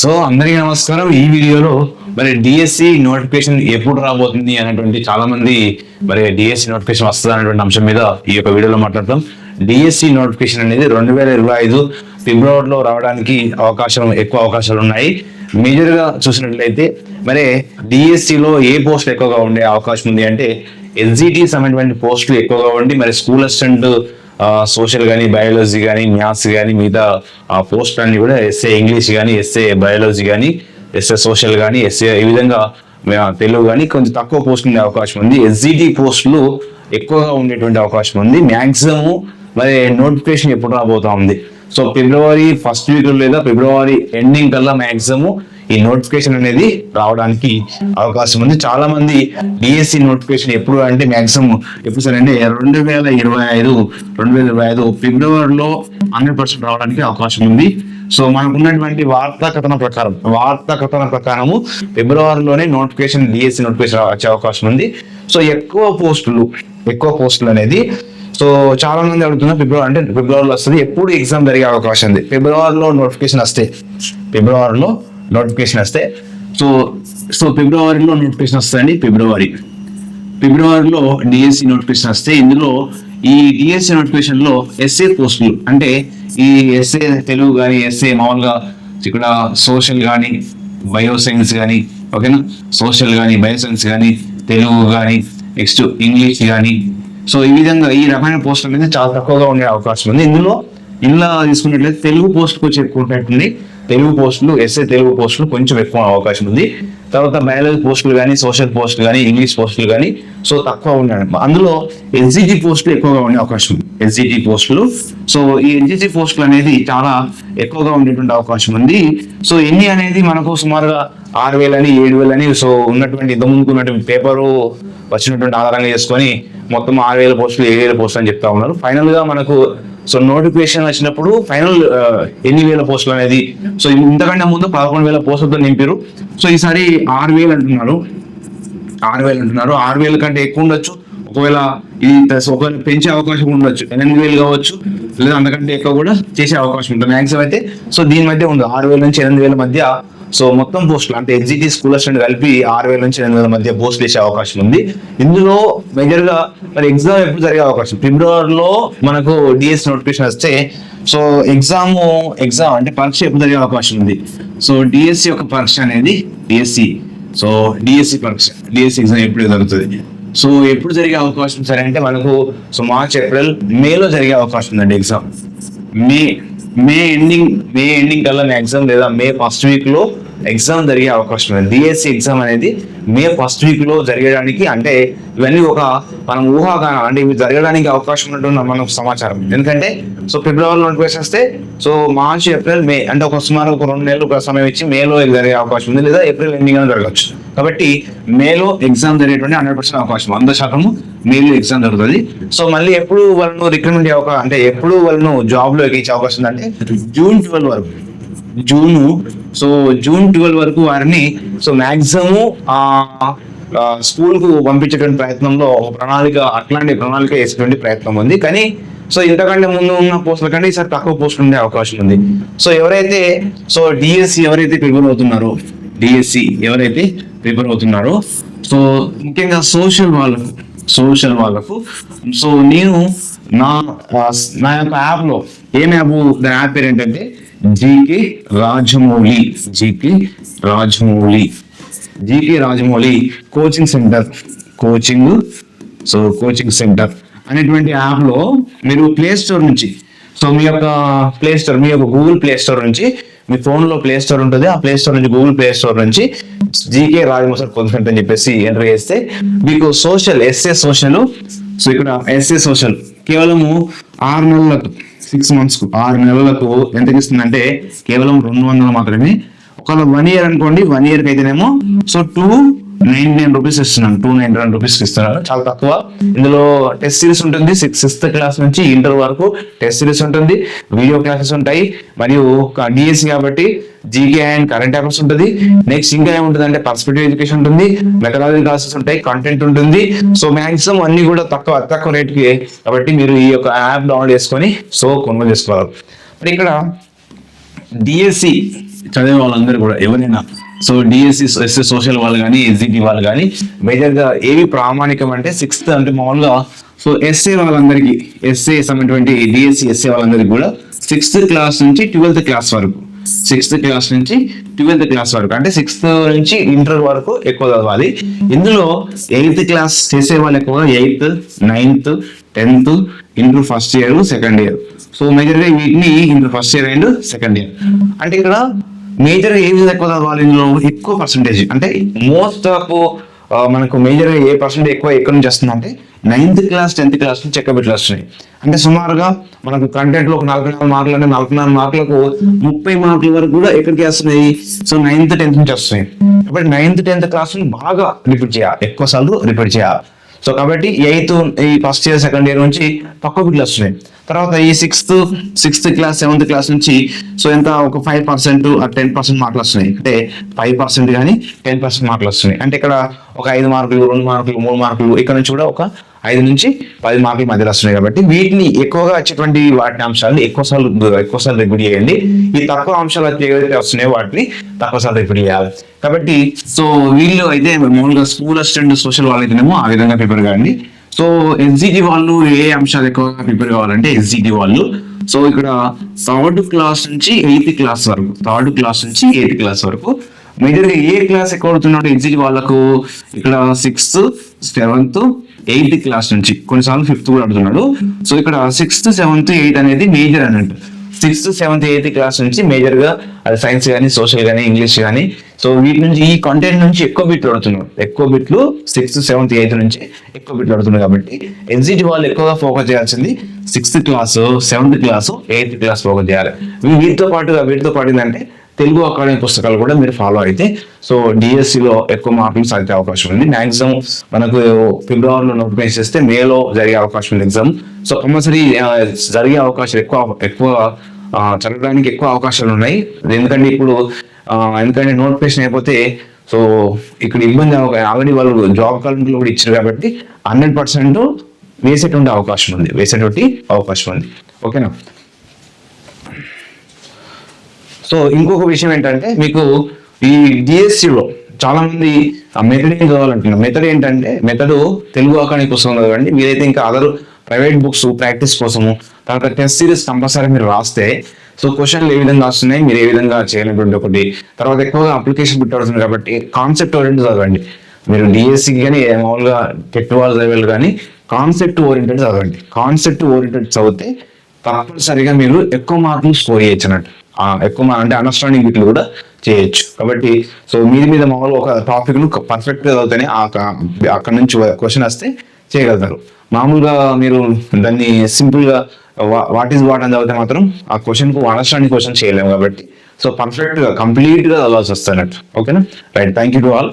So అందరికీ నమస్కారం. ఈ వీడియోలో మరి డిఎస్సి నోటిఫికేషన్ ఎప్పుడు రాబోతుంది అనేటువంటి చాలా మంది మరి డిఎస్సి నోటిఫికేషన్ వస్తుంది అనేటువంటి అంశం మీద ఈ యొక్క వీడియోలో మాట్లాడతాం. డిఎస్సి నోటిఫికేషన్ అనేది రెండు వేల ఇరవై ఐదు ఫిబ్రవరిలో రావడానికి అవకాశం ఎక్కువ అవకాశాలు ఉన్నాయి. మేజర్గా చూసినట్లయితే మరి డిఎస్సిలో ఏ పోస్ట్ ఎక్కువగా ఉండే అవకాశం ఉంది అంటే ఎస్జిటి సంబంధించిన పోస్టులు ఎక్కువగా ఉండి మరి స్కూల్ అసిస్టెంట్ సోషల్ కానీ బయాలజీ కానీ మ్యాథ్స్ కానీ మిగతా పోస్ట్ అన్ని కూడా ఎస్ఏ ఇంగ్లీష్ కానీ ఎస్ఏ బయాలజీ కానీ ఎస్ఏ సోషల్ కానీ ఎస్ఏ ఈ విధంగా తెలుగు కానీ కొంచెం తక్కువ పోస్ట్ ఉండే అవకాశం ఉంది. ఎస్జిటి పోస్టులు ఎక్కువగా ఉండేటువంటి అవకాశం ఉంది. మ్యాక్సిమం మరి నోటిఫికేషన్ ఎప్పుడు రాబోతా ఉంది? సో ఫిబ్రవరి ఫస్ట్ వీక్ లేదా ఫిబ్రవరి ఎండింగ్ కల్లా మ్యాక్సిమం ఈ నోటిఫికేషన్ అనేది రావడానికి అవకాశం ఉంది. చాలా మంది డిఎస్సి నోటిఫికేషన్ ఎప్పుడు అంటే మాక్సిమం ఎప్పుడు సార్ అంటే రెండు వేల ఇరవై ఐదు రెండు వేల ఇరవై ఐదు ఫిబ్రవరిలో హండ్రెడ్ పర్సెంట్ రావడానికి అవకాశం ఉంది. సో మనకు ఉన్నటువంటి వార్తా కథన ప్రకారం వార్తా కథన ప్రకారము ఫిబ్రవరిలోనే నోటిఫికేషన్ డిఎస్సి నోటిఫికేషన్ వచ్చే అవకాశం ఉంది. సో ఎక్కువ పోస్టులు ఎక్కువ పోస్టులు అనేది సో చాలా మంది అడుగుతున్నారు ఫిబ్రవరి అంటే ఫిబ్రవరిలో వస్తుంది ఎప్పుడు ఎగ్జామ్ జరిగే అవకాశం ఉంది. ఫిబ్రవరిలో నోటిఫికేషన్ వస్తే ఫిబ్రవరిలో నోటిఫికేషన్ వస్తే? సో సో ఫిబ్రవరిలో నోటిఫికేషన్ వస్తాయండి ఫిబ్రవరి ఫిబ్రవరిలో డిఎస్సి నోటిఫికేషన్ వస్తే ఇందులో ఈ డిఎస్సి నోటిఫికేషన్లో ఎస్ఏ పోస్టులు అంటే ఈ ఎస్ఏ తెలుగు కానీ ఎస్ఏ మామూలుగా ఇక్కడ సోషల్ కానీ బయోసైన్స్ కానీ ఓకేనా సోషల్ కానీ బయోసైన్స్ కానీ తెలుగు కానీ నెక్స్ట్ ఇంగ్లీష్ కానీ సో ఈ విధంగా ఈ రకమైన పోస్టులు అనేది చాలా తక్కువగా ఉండే అవకాశం ఉంది. ఇందులో ఇలా తీసుకున్నట్లయితే తెలుగు పోస్ట్కి వచ్చి ఎక్కువ ఉన్నట్టుంది తెలుగు పోస్టులు ఎస్ఏ తెలుగు పోస్టులు కొంచెం ఎక్కువ అవకాశం ఉంది. తర్వాత బయాలజీ పోస్టులు కానీ సోషల్ పోస్టులు కానీ ఇంగ్లీష్ పోస్టులు కానీ సో తక్కువ ఉన్నాయి. అందులో ఎస్జిటి పోస్టులు ఎక్కువగా ఉండే అవకాశం ఉంది. ఎస్జిటి పోస్టులు. సో ఈ ఎస్జిటి పోస్టులు అనేది చాలా ఎక్కువగా ఉండేటువంటి అవకాశం ఉంది. సో ఎన్ని అనేది మనకు సుమారుగా ఆరు వేలని ఏడు వేలని సో ఉన్నటువంటి ఇంతకుముందుకు ఉన్నటువంటి పేపరు వచ్చినటువంటి ఆధారంగా చేసుకొని మొత్తం ఆరు వేల పోస్టులు ఏడు వేల పోస్టులు అని చెప్తా ఉన్నారు. ఫైనల్గా మనకు సో నోటిఫికేషన్ వచ్చినప్పుడు ఫైనల్ uh, ఎన్ని వేల పోస్టులు అనేది సో ఇంతకంటే ముందు పదకొండు వేల పోస్టులతో నింపారు సో ఈసారి ఆరు వేలు అంటున్నారు. ఆరు వేలు అంటున్నారు. ఆరు వేల కంటే ఎక్కువ ఉండొచ్చు. ఒకవేళ ఇది ఒకవేళ పెంచే అవకాశం ఉండొచ్చు. ఎనిమిది వేలు కావచ్చు. లేదా అంతకంటే ఎక్కువ కూడా చేసే అవకాశం ఉంటుంది. మ్యాక్సిమం అయితే సో దీని మధ్య ఉంది. ఆరు వేల నుంచి ఎనిమిది వేల మధ్య సో మొత్తం పోస్టులు అంటే ఎగ్జిటి స్కూల్ అసిస్టెంట్ కలిపి ఆరు వేల నుంచి ఎనిమిది వేల మధ్య పోస్టులు వేసే అవకాశం ఉంది. ఇందులో మేజర్గా మరి ఎగ్జామ్ ఎప్పుడు జరిగే అవకాశం? ఫిబ్రవరిలో మనకు డిఎస్ నోటిఫికేషన్ వస్తే సో ఎగ్జామ్ ఎగ్జామ్ అంటే పరీక్ష ఎప్పుడు జరిగే అవకాశం ఉంది? సో డిఎస్సి యొక్క పరీక్ష అనేది డిఎస్సి సో డిఎస్సి పరీక్ష డిఎస్సి ఎగ్జామ్ ఎప్పుడు జరుగుతుంది? సో ఎప్పుడు జరిగే అవకాశం సరే అంటే మనకు సో మార్చ్ ఏప్రిల్ మేలో జరిగే అవకాశం ఉందండి exam May May ending May ending కల్లా ఎగ్జామ్ లేదా మే ఫస్ట్ వీక్లో ఎగ్జామ్ జరిగే అవకాశం ఉంది. డిఎస్సి ఎగ్జామ్ అనేది మే ఫస్ట్ వీక్లో జరగడానికి అంటే ఇవన్నీ ఒక మనం ఊహాగానం అంటే ఇవి జరగడానికి అవకాశం ఉన్నట్టు మనకు సమాచారం. ఎందుకంటే సో ఫిబ్రవరిలో నోటిఫికేషన్ వస్తే సో మార్చ్ ఏప్రిల్ మే అంటే ఒక సుమారు ఒక రెండు నెలలు ఒక సమయం ఇచ్చి మేలో జరిగే అవకాశం ఉంది లేదా ఏప్రిల్ ఎండింగ్ అని జరగవచ్చు కాబట్టి మేలో ఎగ్జామ్ జరిగేటువంటి హండ్రెడ్ పర్సెంట్ అవకాశం. వంద శాతము మేలో ఎగ్జామ్ జరుగుతుంది. సో మళ్ళీ ఎప్పుడు వాళ్ళను రిక్రూట్మెంట్ అవకాశం అంటే ఎప్పుడు వాళ్ళను జాబ్లో ఎక్కించే అవకాశం ఉందంటే జూన్ ట్వెల్వ్ వరకు. జూన్ సో జూన్ ట్వెల్వ్ వరకు వారిని సో మాక్సిమం స్కూల్కు పంపించేటువంటి ప్రయత్నంలో ఒక ప్రణాళిక అట్లాంటి ప్రణాళిక వేసేటువంటి ప్రయత్నం ఉంది. కానీ సో ఇంతకంటే ముందు ఉన్న పోస్టుల కంటే ఈసారి తక్కువ పోస్టులు ఉండే అవకాశం ఉంది. సో ఎవరైతే సో డిఎస్సి ఎవరైతే ప్రిపేర్ అవుతున్నారో డిఎస్సి ఎవరైతే ప్రిపేర్ అవుతున్నారో సో ముఖ్యంగా సోషల్ వాళ్ళకు సోషల్ వాళ్ళకు సో నేను నా నా యొక్క యాప్లో ఏం యాప్ దాని యాప్ పేరు ఏంటంటే GK Rajamouli GK Rajamouli. GK Rajamouli coaching centre coaching so coaching centre అనేటువంటి యాప్లో మీరు ప్లే స్టోర్ నుంచి సో మీ యొక్క ప్లే స్టోర్ మీ యొక్క గూగుల్ ప్లే స్టోర్ నుంచి మీ ఫోన్లో ప్లే స్టోర్ ఉంటుంది. ఆ ప్లే స్టోర్ నుంచి గూగుల్ ప్లే స్టోర్ నుంచి జీకే రాజమోసర్ కోచింగ్ సెంటర్ అని చెప్పేసి ఎంటర్ చేస్తే మీకు సోషల్ ఎస్ఏ సోషల్ సో ఇక్కడ ఎస్ఏ సోషల్ కేవలము ఆరు నెలలకు సిక్స్ మంత్స్కు ఆరు నెలలకు ఎంతకి ఇస్తుందంటే కేవలం రెండు వందలు మాత్రమే. ఒకవేళ వన్ ఇయర్ అనుకోండి వన్ ఇయర్కి అయితేనేమో so two nine nine rupees ఇస్తున్నాను. టూ నైన్ నైన్ రూపీస్ ఇస్తున్నారు చాలా తక్కువ. ఇందులో టెస్ట్ సిరీస్ ఉంటుంది. సిక్స్ సిక్స్త్ క్లాస్ నుంచి ఇంటర్ వరకు టెస్ట్ సిరీస్ ఉంటుంది. వీడియో క్లాసెస్ ఉంటాయి. మరియు డిఎస్సి కాబట్టి జీకే అండ్ కరెంట్ అఫైర్స్ ఉంటుంది. నెక్స్ట్ ఇంకా ఏముంటుంది అంటే పర్స్పెక్టివ్ ఎడ్యుకేషన్ ఉంటుంది. మెథడాలజీ క్లాసెస్ ఉంటాయి. కంటెంట్ ఉంటుంది. సో మాక్సిమం అన్ని కూడా తక్కువ తక్కువ రేట్కి కాబట్టి మీరు ఈ యొక్క యాప్ డౌన్లోడ్ చేసుకొని సో కొనుగోలు చేసుకోవాలి. మరి ఇక్కడ డిఎస్సి చదివే వాళ్ళందరూ కూడా ఎవరైనా సో డిఎస్సి ఎస్ఎస్ సోషల్ వాళ్ళు కానీ ఎస్జిటి వాళ్ళు కానీ మేజర్గా ఏవి ప్రామాణికం అంటే సిక్స్త్ అంటే మామూలుగా సో ఎస్ఏ వాళ్ళందరికీ ఎస్ఏ సంబంధించినటువంటి డిఎస్సి ఎస్ఏ వాళ్ళందరికీ కూడా సిక్స్త్ క్లాస్ నుంచి ట్వెల్త్ క్లాస్ వరకు సిక్స్త్ క్లాస్ నుంచి ట్వెల్త్ క్లాస్ వరకు అంటే సిక్స్త్ నుంచి ఇంటర్ వరకు ఎక్కువ చదవాలి. ఇందులో ఎయిత్ క్లాస్ చేసే వాళ్ళు ఎక్కువగా eighth ninth tenth inter first year second year so మేజర్గా వీటిని inter first year and second year అంటే ఇక్కడ మేజర్ ఏ విధంగా ఎక్కువ చదవాలి ఇందులో ఎక్కువ పర్సంటేజ్ అంటే మోస్ట్ ఆఫ్ మనకు మేజర్ ఏ పర్సెంటేజ్ ఎక్కువ ఎక్కడి నుంచి వస్తుంది అంటే నైన్త్ క్లాస్ టెన్త్ క్లాస్ నుంచి చెక్కబెట్లు వస్తున్నాయి? అంటే సుమారుగా మనకు కంటెంట్లో ఒక నలభై నాలుగు మార్కులు అంటే నలభై నాలుగు మార్కులకు ముప్పై మార్కుల వరకు కూడా ఎక్కడికి వస్తున్నాయి? సో నైన్త్ టెన్త్ నుంచి వస్తున్నాయి. కాబట్టి నైన్త్ టెన్త్ క్లాస్ బాగా రిపీట్ చేయాలి. ఎక్కువ సార్లు రిపీట్ చేయాలి. సో కాబట్టి ఎయిత్ ఈ ఫస్ట్ ఇయర్ సెకండ్ ఇయర్ నుంచి తక్కువ బిట్లు వస్తున్నాయి. తర్వాత ఈ sixth sixth class seventh class నుంచి సో ఎంత? ఒక ఫైవ్ పర్సెంట్ టెన్ పర్సెంట్ మార్కులు వస్తున్నాయి. అంటే ఫైవ్ పర్సెంట్ కానీ టెన్ పర్సెంట్ మార్కులు వస్తున్నాయి. అంటే ఇక్కడ ఒక ఐదు మార్కులు రెండు మార్కులు మూడు మార్కులు ఇక్కడ నుంచి కూడా ఒక ఐదు నుంచి పది మార్కుల మధ్యలో వస్తున్నాయి కాబట్టి వీటిని ఎక్కువగా వచ్చేటువంటి వాటి అంశాలను ఎక్కువ సార్లు ఎక్కువ సార్లు రిపీట్ చేయండి. ఈ తక్కువ అంశాలు ఏవైతే వస్తున్నాయో వాటిని తక్కువసార్లు రిపీట్ చేయాలి. కాబట్టి సో వీళ్ళు అయితే మామూలుగా స్కూల్ అసిస్టెంట్ సోషల్ వాళ్ళైతేనేమో ఆ విధంగా ప్రిపేర్ కాండి. సో ఎస్జిటి వాళ్ళు ఏ అంశాలు ఎక్కువగా ప్రిపేర్ కావాలంటే ఎస్జిటి వాళ్ళు. సో ఇక్కడ థర్డ్ క్లాస్ నుంచి ఎయిత్ క్లాస్ వరకు థర్డ్ క్లాస్ నుంచి ఎయిత్ క్లాస్ వరకు. మేజర్గా ఏ క్లాస్ ఎక్కువ అవుతున్నాడు ఎగ్జిట్ వాళ్ళకు ఇక్కడ సిక్స్త్ సెవెంత్ ఎయిత్ క్లాస్ నుంచి కొన్నిసార్లు ఫిఫ్త్ కూడా అడుగుతున్నాడు. సో ఇక్కడ సిక్స్త్ సెవెంత్ ఎయిత్ అనేది మేజర్ అన్నట్టు. సిక్స్త్ సెవెంత్ ఎయిత్ క్లాస్ నుంచి మేజర్గా అది సైన్స్ కానీ సోషల్ కానీ ఇంగ్లీష్ కానీ సో వీటి నుంచి ఈ కంటెంట్ నుంచి ఎక్కువ బిట్లు అడుగుతున్నారు ఎక్కువ బిట్లు సిక్స్త్ సెవెంత్ ఎయిత్ నుంచి ఎక్కువ బిట్లు అడుగుతున్నారు కాబట్టి ఎన్సిటి వాళ్ళు ఎక్కువగా ఫోకస్ చేయాల్సింది sixth class seventh class eighth class focus చేయాలి. వీటితో పాటుగా వీటితో పాటు ఏంటంటే తెలుగు అకాడమీ పుస్తకాలు కూడా మీరు ఫాలో అయితే సో డిఎస్సిలో ఎక్కువ మార్కులు సాధించే అవకాశం ఉంది. మ్యాక్సిమం మనకు ఫిబ్రవరిలో నోటిఫికేషన్ చేస్తే మేలో జరిగే అవకాశం ఉంది ఎగ్జామ్ సో కంపల్సరీ జరిగే అవకాశం ఎక్కువ ఎక్కువ చదవడానికి ఎక్కువ అవకాశాలు ఉన్నాయి. ఎందుకంటే ఇప్పుడు ఎందుకంటే నోటిఫికేషన్ అయిపోతే సో ఇక్కడ ఇబ్బంది ఆల్రెడీ వాళ్ళు జాబ్ కాలంలో కూడా ఇచ్చారు కాబట్టి హండ్రెడ్ పర్సెంట్ వేసేటువంటి అవకాశం ఉంది. వేసేటువంటి అవకాశం ఉంది. ఓకేనా? సో ఇంకొక విషయం ఏంటంటే మీకు ఈ డిఎస్సిలో చాలా మంది మెథడ్ ఏం చదవాలంటున్నారు? మెథడ్ ఏంటంటే మెథడ్ తెలుగు అకాడమీ పుస్తకం చదవండి మీరైతే ఇంకా అదర్ ప్రైవేట్ బుక్స్ ప్రాక్టీస్ కోసము తర్వాత టెస్ట్ సిరీస్ కంపల్సరీ మీరు రాస్తే సో క్వశ్చన్లు ఏ విధంగా వస్తున్నాయి మీరు ఏ విధంగా చేయాలనేటువంటి ఒకటి. తర్వాత ఎక్కువగా అప్లికేషన్ పెట్టవలసింది కాబట్టి కాన్సెప్ట్ ఓరియంటెడ్ చదవండి. మీరు డిఎస్సి కానీ మామూలుగా టెట్ వాళ్ళు కానీ కాన్సెప్ట్ ఓరియంటెడ్ చదవండి. కాన్సెప్ట్ ఓరియంటెడ్ చదివితే తప్పనిసరిగా మీరు ఎక్కువ మార్కులు స్కోర్ చేయొచ్చు అన్నట్టు. ఎక్కువ మా- అంటే అండర్స్టాండింగ్ వీటిని కూడా చేయొచ్చు. కాబట్టి సో మీద మీద మామూలుగా ఒక టాపిక్ను పర్ఫెక్ట్గా చదివితేనే ఆ అక్కడ నుంచి క్వశ్చన్ వస్తే చేయగలుగుతారు. మామూలుగా మీరు దాన్ని సింపుల్గా వాట్ ఈస్ వాట్ అని చదివితే మాత్రం ఆ క్వశ్చన్కు అండర్స్టాండింగ్ క్వశ్చన్ చేయలేము కాబట్టి. సో పర్ఫెక్ట్గా కంప్లీట్గా చదవాల్సి వస్తున్నట్టు ఓకేనా right thank you to all